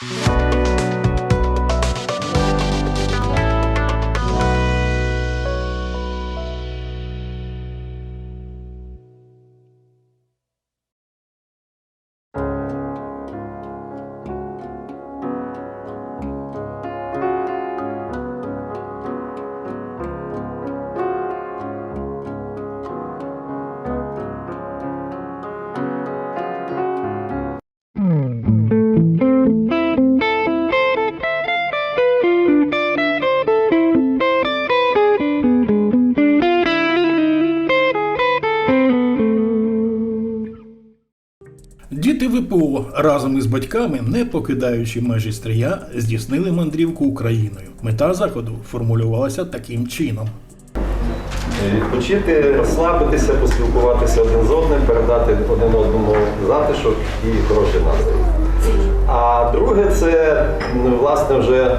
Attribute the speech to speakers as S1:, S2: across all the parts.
S1: Thank you. ВПО разом із батьками, не покидаючи межі стрия, здійснили мандрівку Україною. Мета заходу формулювалася таким чином.
S2: Відпочити, розслабитися, поспілкуватися один з одним, передати один одному затишок і хороший настрій. А друге, це власне вже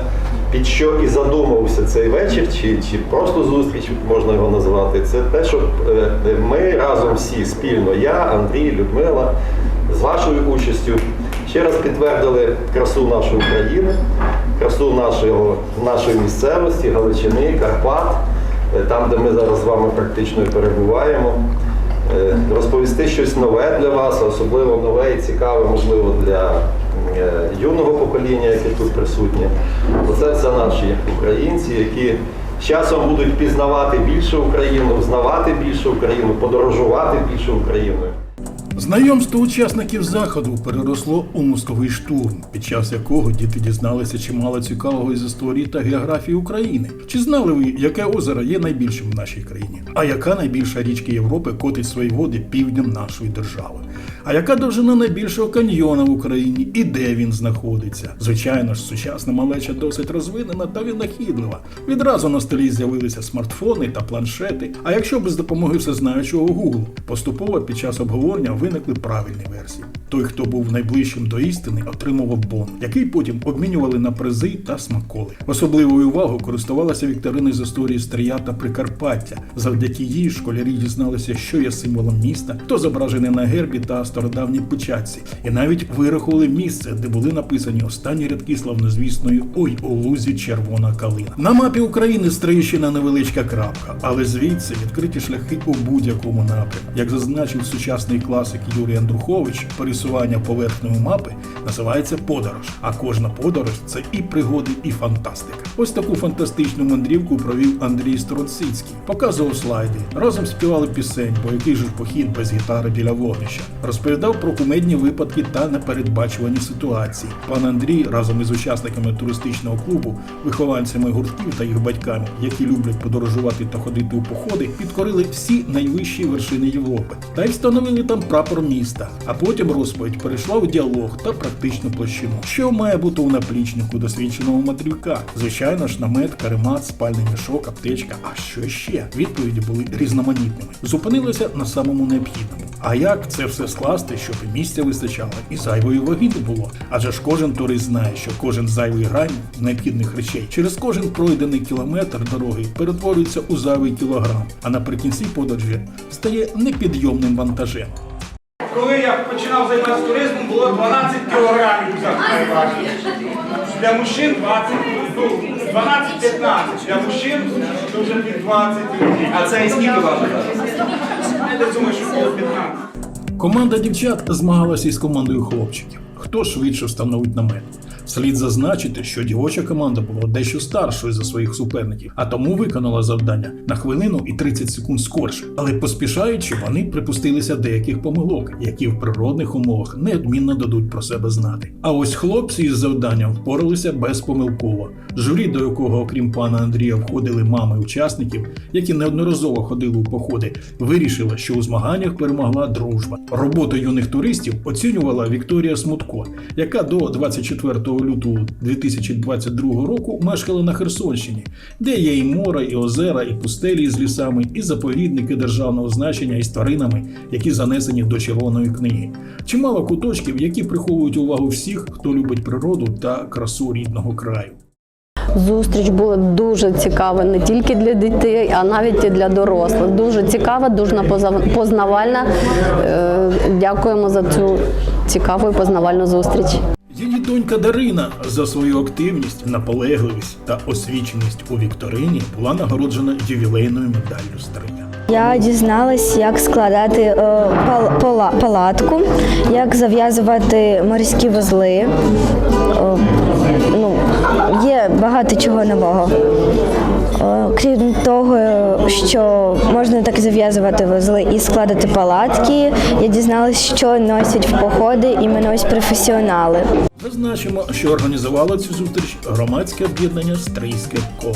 S2: під що і задумався цей вечір, чи, чи просто зустріч можна його назвати. Це те, щоб е, ми разом всі спільно, я, Андрій, Людмила, з вашою участю ще раз підтвердили красу нашої України, красу нашого, нашої місцевості, Галичини, Карпат, е, там, де ми зараз з вами практично перебуваємо. Е, Розповісти щось нове для вас, особливо нове і цікаве, можливо, для е, юного покоління, яке тут присутнє. Бо це все наші українці, які з часом будуть пізнавати більше Україну, знавати більше Україну, подорожувати більше Україною.
S1: Знайомство учасників заходу переросло у мозковий штурм, під час якого діти дізналися чимало цікавого із історії та географії України. Чи знали ви, яке озеро є найбільшим в нашій країні? А яка найбільша річка Європи котить свої води півднем нашої держави? А яка довжина найбільшого каньйона в Україні і де він знаходиться? Звичайно ж, сучасна малеча досить розвинена та винахідлива. Відразу на столі з'явилися смартфони та планшети. А якщо без допомоги всезнаючого Google, поступово під час обговорення виникли правильні версії. Той, хто був найближчим до істини, отримував бон, який потім обмінювали на призи та смаколи. Особливою увагою користувалася вікторина з історії Стрия та Прикарпаття. Завдяки їй школярі дізналися, що є символом міста, хто зображений на гербі та стародавній печатці, і навіть вирахували місце, де були написані останні рядки славнозвісної Ой у лузі червона калина. На мапі України Стрийщина невеличка крапка, але звідси відкриті шляхи у будь-якому напрямку. Як зазначив сучасний класик Юрій Андрухович, пересування поверхнею мапи називається подорож. А кожна подорож це і пригоди, і фантастика. Ось таку фантастичну мандрівку провів Андрій Строцицький. Показував слайди, разом співали пісень, бо який же похід без гітари біля вогнища. Розповідав про кумедні випадки та непередбачувані ситуації. Пан Андрій разом із учасниками туристичного клубу, вихованцями гуртків та їх батьками, які люблять подорожувати та ходити у походи, підкорили всі найвищі вершини Європи та й встановили там прапор міста. А потім розповідь перейшла в діалог та практичну площину. Що має бути у наплічнику досвідченого матрюка? Звичайно ж, намет, каремат, спальний мішок, аптечка. А що ще? Відповіді були різноманітними. Зупинилися на самому необхідному. А як це все скласти, щоб і місця вистачало, і зайвої ваги не було? Адже ж кожен турист знає, що кожен зайвий грань необхідних речей через кожен пройдений кілометр дороги перетворюється у зайвий кілограм, а наприкінці подорожі стає непідйомним вантажем.
S3: Коли я починав займатися туризмом, було 12 кілограмів взяти найважче. Для мужчин 20, ну, 12-15. Для мужчин то вже під 20. А це і скільки важить? Я думаю, що було 15.
S1: Команда дівчат змагалася із командою хлопчиків. Хто швидше встановить намет? Слід зазначити, що дівоча команда була дещо старшою за своїх суперників, а тому виконала завдання на хвилину і 30 секунд скорше. Але поспішаючи, вони припустилися деяких помилок, які в природних умовах неодмінно дадуть про себе знати. А ось хлопці із завданням впоралися безпомилково. Журі, до якого, окрім пана Андрія, входили мами учасників, які неодноразово ходили у походи, вирішило, що у змаганнях перемогла дружба. Роботу юних туристів оцінювала Вікторія Смутко, яка до 24 лютого 2022 року мешкала на Херсонщині, де є і море, і озера, і пустелі з лісами, і заповідники державного значення із тваринами, які занесені до червоної книги. Чимало куточків, які приховують увагу всіх, хто любить природу та красу рідного краю.
S4: Зустріч була дуже цікава не тільки для дітей, а навіть і для дорослих. Дуже цікава, дуже познавальна. Е, Дякуємо за цю цікаву і познавальну зустріч.
S1: Її донька Дарина за свою активність, наполегливість та освіченість у вікторині була нагороджена ювілейною медаллю Стрия.
S5: Я дізналась, як складати е, пал- пола- палатку, як зав'язувати морські вузли. Е, ну, є багато чого нового. Е, Крім того, що можна так зав'язувати вузли і складати палатки, я дізналась, що носять в походи іменно ось професіонали.
S1: Зазначимо, що організувало цю зустріч громадське об'єднання Стрийське коло.